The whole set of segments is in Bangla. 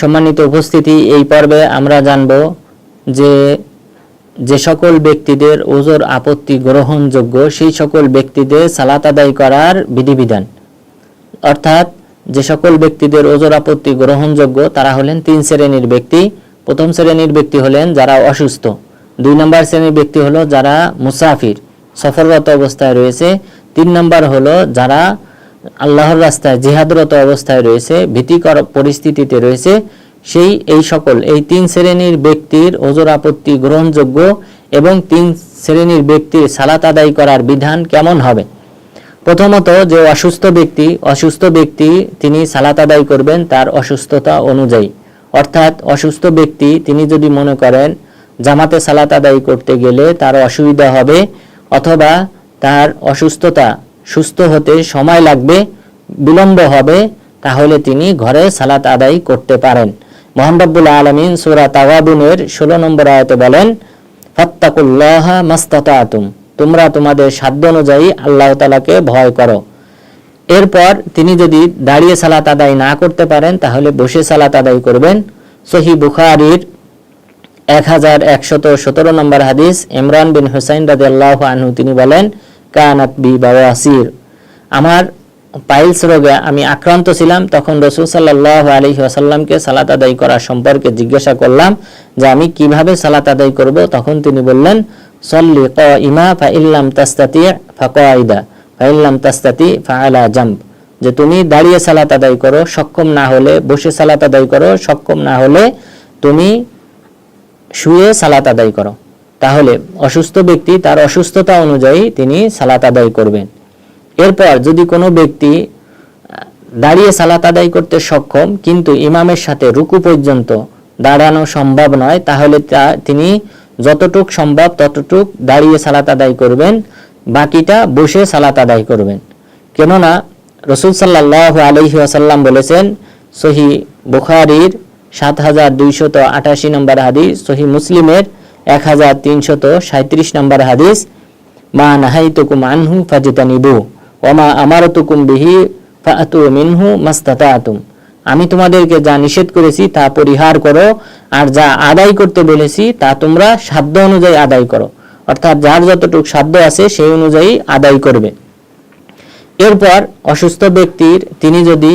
সম্মানিত উপস্থিতি, এই পর্বে আমরা জানব যে যে সকল ব্যক্তিদের ওজোর আপত্তি গ্রহণযোগ্য, সেই সকল ব্যক্তিদের সালাত আদায় করার বিধিবিধান। অর্থাৎ যে সকল ব্যক্তিদের ওজোর আপত্তি গ্রহণযোগ্য, তারা হলেন তিন শ্রেণির ব্যক্তি। প্রথম শ্রেণির ব্যক্তি হলেন যারা অসুস্থ। দুই নম্বর শ্রেণির ব্যক্তি হলো যারা মুসাফির, সফররত অবস্থায় রয়েছে। তিন নম্বর হলো যারা আল্লাহর রাস্তায় জিহাদরত অবস্থায় রয়েছে, ভীতিকর পরিস্থিতিতে রয়েছে। সেই, এই সকল, এই তিন শ্রেণির ব্যক্তির ওজোর আপত্তি গ্রহণযোগ্য এবং তিন শ্রেণির ব্যক্তির সালাত আদায় করার বিধান কেমন হবে? প্রথমত, যে অসুস্থ ব্যক্তি অসুস্থ ব্যক্তি তিনি সালাত আদায় করবেন তার অসুস্থতা অনুযায়ী। অর্থাৎ, অসুস্থ ব্যক্তি তিনি যদি মনে করেন জামাতে সালাত আদায় করতে গেলে তার অসুবিধা হবে অথবা তার অসুস্থতা সুস্থ হতে সময় লাগবে, বিলম্ব হবে, তাহলে তিনি ঘরে সালাত আদায় করতে পারেন। মোহাম্মবুল আলমিন সুরা তাওয়াবুনের ষোলো নম্বর আয়তে বলেন, ফাত্তাকুল্লাহ মাস্তাতাতুম। তোমরা তোমাদের সাধ্য অনুযায়ী আল্লাহ তালাকে ভয় করো। এরপর তিনি যদি দাঁড়িয়ে সালাত আদায় না করতে পারেন, তাহলে বসে সালাত আদায় করবেন। সহি বুখারির এক হাজার একশত সতেরো নম্বর হাদিস, ইমরান বিন হুসাইন রাজি আল্লাহ আনহু তিনি বলেন কানাত বি বাওয়াসির। আমার পাইলস রোগে আমি আক্রান্ত ছিলাম, তখন রসুল সাল্লাহ আলী আসাল্লামকে সালাত আদায় করার সম্পর্কে জিজ্ঞাসা করলাম যে আমি কীভাবে সালাত আদায় করব, তখন তিনি বললেন, সল্লি ক ইমা ফা ইল্লাম তাস্তাতি ফা কয়দা ফা ইল্লাম তাস্তাতি ফা আলা জাম্প যে তুমি দাঁড়িয়ে সালাত আদায় করো, সক্ষম না হলে, বসে সালাত আদায় করো, সক্ষম না হলে তুমি শুয়ে সালাত আদায় করো। তাহলে অসুস্থ ব্যক্তি তার অসুস্থতা অনুযায়ী তিনি সালাত আদায় করবেন। এরপর যদি কোনো ব্যক্তি দাঁড়িয়ে সালাত আদায় করতে সক্ষম, কিন্তু ইমামের সাথে রুকু পর্যন্ত দাঁড়ানো সম্ভব নয়, তাহলে তা- তিনি যতটুক সম্ভব ততটুক দাঁড়িয়ে সালাত আদায় করবেন, বাকিটা বসে সালাত আদায় করবেন। কেননা রসুল সাল্লাহ আলহি আসাল্লাম বলেছেন, সহি বুখারির সাত হাজার দুইশত আটাশি নম্বর হাদিস, সহি মুসলিমের এক হাজার তিনশত সাঁত্রিশ নম্বর হাদিস, মা নাহাইতুকুম আনহু ফাজিতানিবু ওমা আমারতুকুম বিহি ফাতু মিনহু মাস্তাতাতুম। আমি তোমাদেরকে যা নিষেধ করেছি তা পরিহার করো, আর যা আদায় করতে বলেছি তা তোমরা সাধ্য অনুযায়ী আদায় করো। অর্থাৎ যার যতটুকু সাধ্য আছে সেই অনুযায়ী আদায় করবে। এরপর অসুস্থ ব্যক্তির তিনি যদি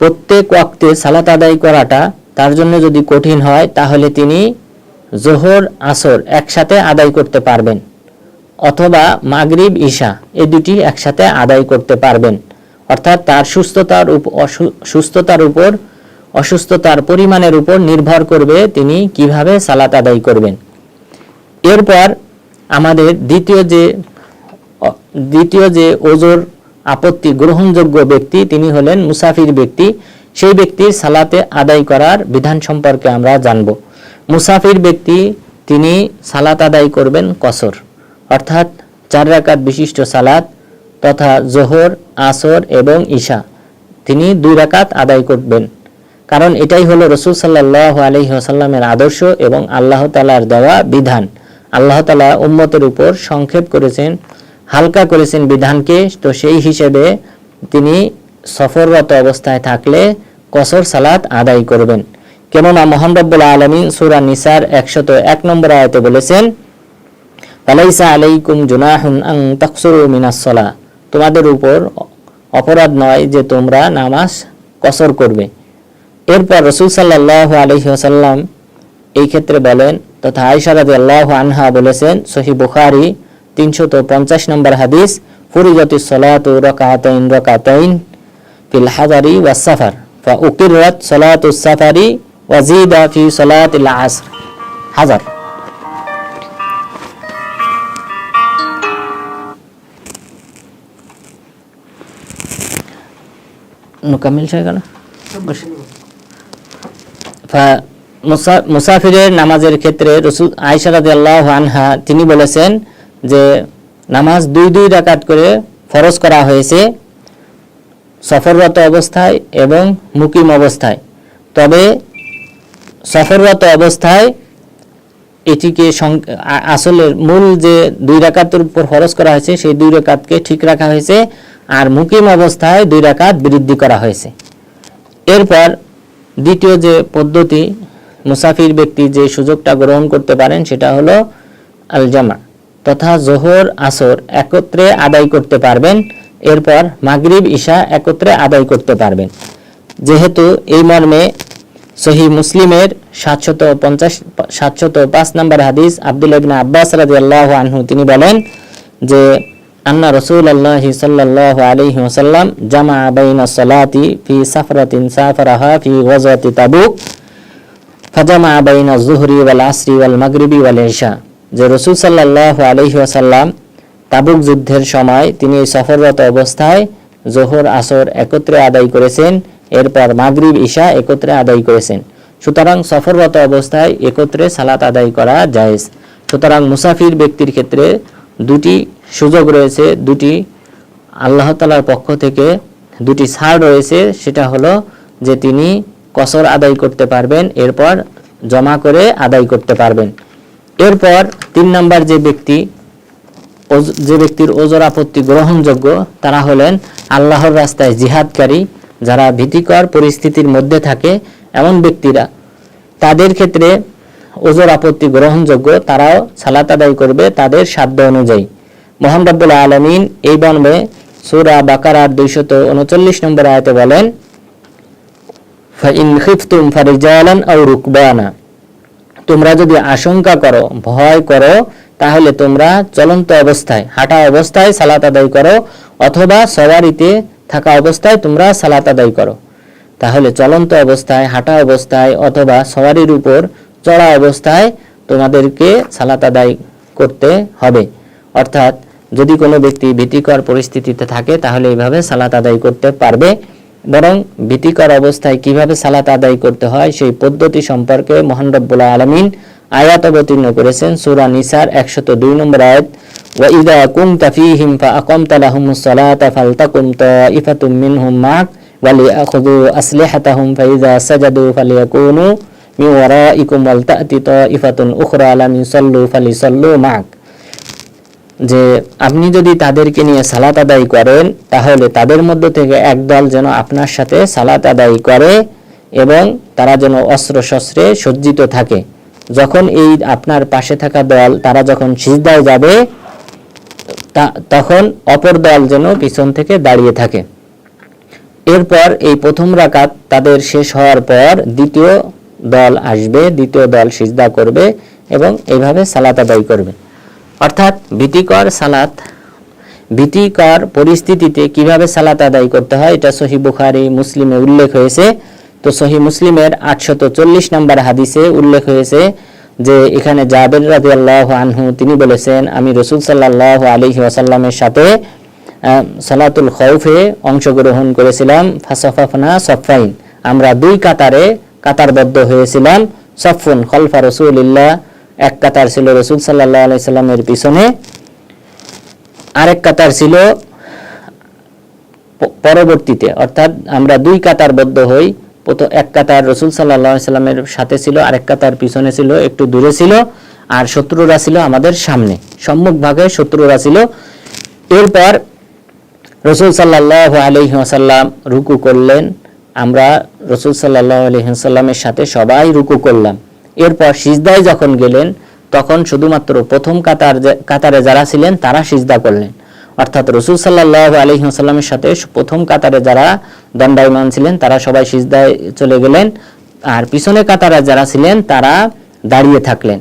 প্রত্যেক ওয়াক্তে সালাত আদায় করাটা তার জন্য যদি কঠিন হয়, তাহলে তিনি জোহর, আসর একসাথে আদায় করতে পারবেন, অথবা মাগরিব, ঈশা এই দুটি একসাথে আদায় করতে পারবেন। অর্থাৎ তার সুস্থতার সুস্থতার উপর, অসুস্থতার পরিমাণের উপর নির্ভর করবে তিনি কীভাবে সালাত আদায় করবেন। এরপর আমাদের দ্বিতীয় যে দ্বিতীয় যে ওজোর আপত্তি, গ্রহণযোগ্য ব্যক্তি তিনি হলেন মুসাফির ব্যক্তি। সেই ব্যক্তির সালাতে আদায় করার বিধান সম্পর্কে আমরা জানব। মুসাফির ব্যক্তি, তিনি সালাত আদায় করবেন কসর, অর্থাৎ চার রাকাত বিশিষ্ট সালাত তথা জোহর, আসর এবং ঈশা, তিনি দুই রাকাত আদায় করবেন। কারণ এটাই হলো রসুল সাল্লাহ আলহি আসাল্লামের আদর্শ এবং আল্লাহ তালার দেওয়া বিধান। আল্লাহ তালা উম্মতের উপর সংক্ষেপ করেছেন, হালকা করেছেন বিধানকে, তো সেই হিসেবে তিনি সফররত অবস্থায় থাকলে কসর সালাত আদায় করবেন। কেননা মোহান রব্বুল আলমী সুরা নিসার একশত এক নম্বর আয়তে বলেছেন, ফালাইসা আলাইকুম জুনাহুন আং তাকসুরু মিনাস তোমাদের উপর অপরাধ নয় যে তোমরা নামাজ কসর করবে। এরপর রসুল সাল্লাহ আলহি আসাল্লাম এই ক্ষেত্রে বলেন, তথা আয়সা রাদি আল্লাহ আনহা বলেছেন সহি বুখারি তিনশত পঞ্চাশ নম্বর হাদিস ফুরিজতি সলাত রকাতাইন রকাতাইন ফিল হাজারি ওয়া ওয়াজিদা ফি সলাত আসর হাজার নকামিল সেখানে মুসাফিরের নামাজের ক্ষেত্রে রসুল আয়সা রাদিয়াল্লাহু আনহা তিনি বলেছেন যে নামাজ দুই দুই রাকাত করে ফরজ করা হয়েছে সফররত অবস্থায় এবং মুকিম অবস্থায়। তবে সফররত অবস্থায় এটিকে আসলে মূল যে দুই রাকাতের উপর ফরজ করা হয়েছে, সেই দুই রাকাতকে ঠিক রাখা হয়েছে আর মুকিম অবস্থায় দুই রাকাত বৃদ্ধি করা হয়েছে। এরপর দ্বিতীয় যে পদ্ধতি, মুসাফির ব্যক্তি যে সুযোগটা গ্রহণ করতে পারেন, সেটা হলো আল জামা তথা জোহর, আসর একত্রে আদায় করতে পারবেন এরপর মাগরিব, ঈশা একত্রে আদায় করতে পারবেন। যেহেতু এই মর্মে সহি মুসলিমের সাতশত পঞ্চাশ, সাতশত পাঁচ নম্বর হাদিস আব্দুল ইবনে আব্বাস রাজি আল্লাহ আনহু, তিনি বলেন যে, আন্না রসুল আল্লাহ সাল্লাহ আলহি ওসাল্লাম জামা বাইনা সলাতি ফি সাফরাতিন সাফরাহা ফি গজওয়াতি তাবুক, ফাজামা বাইনা জুহরি ওয়াল আসরি ওয়াল মাগরিবি ওয়াল ইশা যে রসুল সাল্লাহ আলহি ওসাল্লাম তাবুক যুদ্ধের সময় তিনি সফররত অবস্থায় জোহর আসর একত্রে আদায় করেছেন, এরপর মাগরিব ঈশা একত্রে আদায় করেছেন। সুতরাং সফররত অবস্থায় একত্রে সালাত আদায় করা জায়েজ। সুতরাং মুসাফির ব্যক্তির ক্ষেত্রে দুটি সুযোগ রয়েছে, দুটি আল্লাহ তালার পক্ষ থেকে, দুটি ছাড় রয়েছে, সেটা হলো যে তিনি কসর আদায় করতে পারবেন, এরপর জমা করে আদায় করতে পারবেন। এরপর তিন নম্বর যে ব্যক্তি যে ব্যক্তির ওজর আপত্তি গ্রহণযোগ্য, তারা হলেন আল্লাহর রাস্তায় জিহাদকারী, যারা ভীতিকর পরিস্থিতির মধ্যে থাকে এমন ব্যক্তিরা। তাদের ক্ষেত্রে ওজর আপত্তি গ্রহণযোগ্য, তারাও সালাত আদায় করবে তাদের সাধ্য অনুযায়ী। মোহাম্মদ রব্বুল আলমিন এই বর্ণে সুরা বাকারার দুইশত উনচল্লিশ নম্বর আয়তে বলেন তোমরা যদি আশঙ্কা করো, ভয় করো তাহলে তোমরা চলন্ত অবস্থায়, হাঁটা অবস্থায় সালাত আদায় করো, অথবা সওয়ারিতে থাকা অবস্থায় তোমরা সালাত আদায় করো। তাহলে চলন্ত অবস্থায়, হাঁটা অবস্থায়, অথবা সওয়ারির উপর চড়া অবস্থায় তোমাদেরকে সালাত আদায় করতে হবে। অর্থাৎ যদি কোনো ব্যক্তি ভীতিকর পরিস্থিতিতে থাকে, তাহলে এইভাবে সালাত আদায় করতে পারবে। বরং ভীতিকর অবস্থায় কীভাবে সালাত আদায় করতে হয়, সেই পদ্ধতি সম্পর্কে মহান রব্বুল্লাহ আলমিন আয়াত অবতীর্ণ করেছেন সুরা নিসার একশত দুই নম্বর আয়াত وَإِذَا كُنْتَ فِيهِمْ فَأَقَمْتَ لَهُمُ الصَّلَاةَ فَلْتَقُمْ طَائِفَةٌ مِّنْهُمْ مَعَكَ وَلْيَأْخُذُوا أَسْلِحَتَهُمْ فَإِذَا سَجَدُوا فَلْيَكُونُوا مِنْ وَرَائِكُمْ وَلْتَأْتِ طَائِفَةٌ أُخْرَى لَمْ يُصَلُّوا فَلْيُصَلُّوا مَعَكَ যে আপনি যদি তাদেরকে নিয়ে সালাত আদায় করেন তাহলে তাদের মধ্য থেকে একদল যেন আপনার সাথে সালাত আদায় করে এবং তারা যেন অস্ত্র শস্ত্রে সজ্জিত থাকে যখন এই আপনার পাশে থাকা দল, তারা যখন সিজদায় যাবে তখন অপর দল যেন পিছন থেকে দাঁড়িয়ে থাকে। এরপর এই প্রথম রাকাত তাদের শেষ হওয়ার পর দ্বিতীয় দল আসবে, দ্বিতীয় দল সিজদা করবে এবং এইভাবে সালাত আদায় করবে। অর্থাৎ ভীতিকর সালাত, ভীতিকর পরিস্থিতিতে কীভাবে সালাত আদায় করতে হয়, এটা সহি বুখারি, মুসলিমে উল্লেখ হয়েছে। তো সহি মুসলিমের আটশত চল্লিশ নম্বর হাদিসে উল্লেখ হয়েছে যে এখানে জাবের রাজি আল্লাহ আনহু তিনি বলেছেন, আমি রসুল সাল্লাহ আলহি ওয়াসাল্লামের সাথে সালাতুল খৌফে অংশগ্রহণ করেছিলাম, ফাসফাফনা সফাইন আমরা দুই কাতারে কাতারবদ্ধ হয়েছিলাম সফুন খলফা রসুলিল্লাহ, এক কাতার ছিল রসুল সাল্লাহ আলাইসাল্লামের পিছনে, আরেক কাতার ছিল পরবর্তীতে। অর্থাৎ আমরা দুই কাতারবদ্ধ হই এক কাতার রসুল সাল্লাহ সাল্লামের সাথে ছিল, আরেক কাতার পিছনে ছিল, একটু দূরে ছিল, আর শত্রুরা ছিল আমাদের সামনে। সম্মুখ ভাগে শত্রুরা ছিল। এরপর রসুল সাল্লাহ আলহিহাসাল্লাম রুকু করলেন। আমরা রসুল সাল্লাহ আলহিহাসাল্লামের সাথে সবাই রুকু করলাম। এরপর সিজদায় যখন গেলেন, তখন শুধুমাত্র প্রথম কাতার কাতারে যারা ছিলেন, তারা সিজদা করলেন। অর্থাৎ রসুল সাল্লাহ আলহিহাসাল্লামের সাথে প্রথম কাতারে যারা দণ্ডায়মান ছিলেন, তারা সবাই সিজদায় চলে গেলেন। আর পিছনে কাতারে যারা ছিলেন, তারা দাঁড়িয়ে থাকলেন।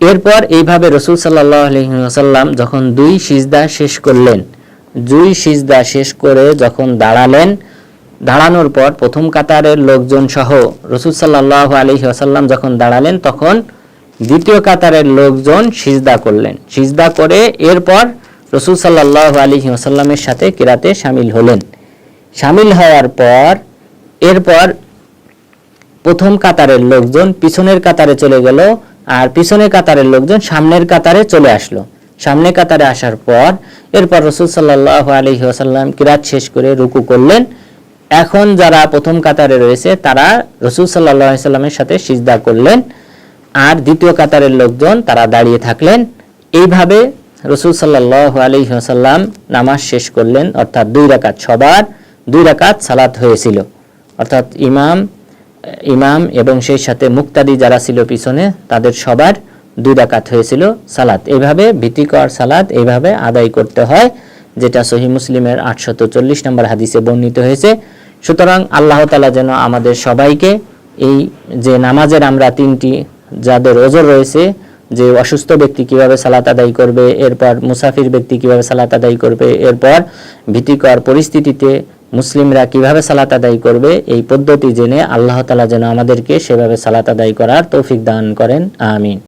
এরপর এইভাবে রসুল সাল্লাহ আলহিহাসাল্লাম যখন দুই সিজদা শেষ করলেন, দুই সিজদা শেষ করে যখন দাঁড়ালেন, দাঁড়ানোর পর প্রথম কাতারের লোকজন সহ রসুল সাল্লাহ আলহি আসাল্লাম যখন দাঁড়ালেন, তখন দ্বিতীয় কাতারের লোকজন সিজদা করলেন। সিজদা করে এরপর রসুল সাল্লাহ আলহি আসাল্লামের সাথে কেরাতে সামিল হলেন। সামিল হওয়ার পর, এরপর প্রথম কাতারের লোকজন পিছনের কাতারে চলে গেল আর পিছনের কাতারের লোকজন সামনের কাতারে চলে আসলো। সামনে কাতারে আসার পর, এরপর রসুল সাল্লাহ আলহি আসাল্লাম কিরাত শেষ করে রুকু করলেন। এখন যারা প্রথম কাতারে রয়েছে, তারা রসুল সাল্লাহ সাল্লামের সাথে সিজদা করলেন আর দ্বিতীয় কাতারের লোকজন তারা দাঁড়িয়ে থাকলেন। এইভাবে রসুল সাল্লাহ আলহি আসাল্লাম নামাজ শেষ করলেন, অর্থাৎ দুই রাকাত সবার দুই রাকাত সালাত হয়েছিল। অর্থাৎ ইমাম ইমাম এবং সেই সাথে মুক্তাদি যারা ছিল পিছনে, তাদের সবার দুই রাকাত হয়েছিল সালাত। এইভাবে ভীতিকর সালাত এইভাবে আদায় করতে হয়, যেটা সহি মুসলিমের আটশত চল্লিশ নম্বর হাদিসে বর্ণিত হয়েছে। সুতরাং আল্লাহ তালা যেন আমাদের সবাইকে এই যে নামাজের আমরা তিনটি যাদের ওজর রয়েছে যে অসুস্থ ব্যক্তি কীভাবে সালাত আদায় করবে, এরপর মুসাফির ব্যক্তি কীভাবে সালাত আদায় করবে, এরপর ভীতিকর পরিস্থিতিতে মুসলিমরা কীভাবে সালাত আদায় করবে, এই পদ্ধতি জেনে আল্লাহ তালা যেন আমাদেরকে সেভাবে সালাত আদায় করার তৌফিক দান করেন। আমিন।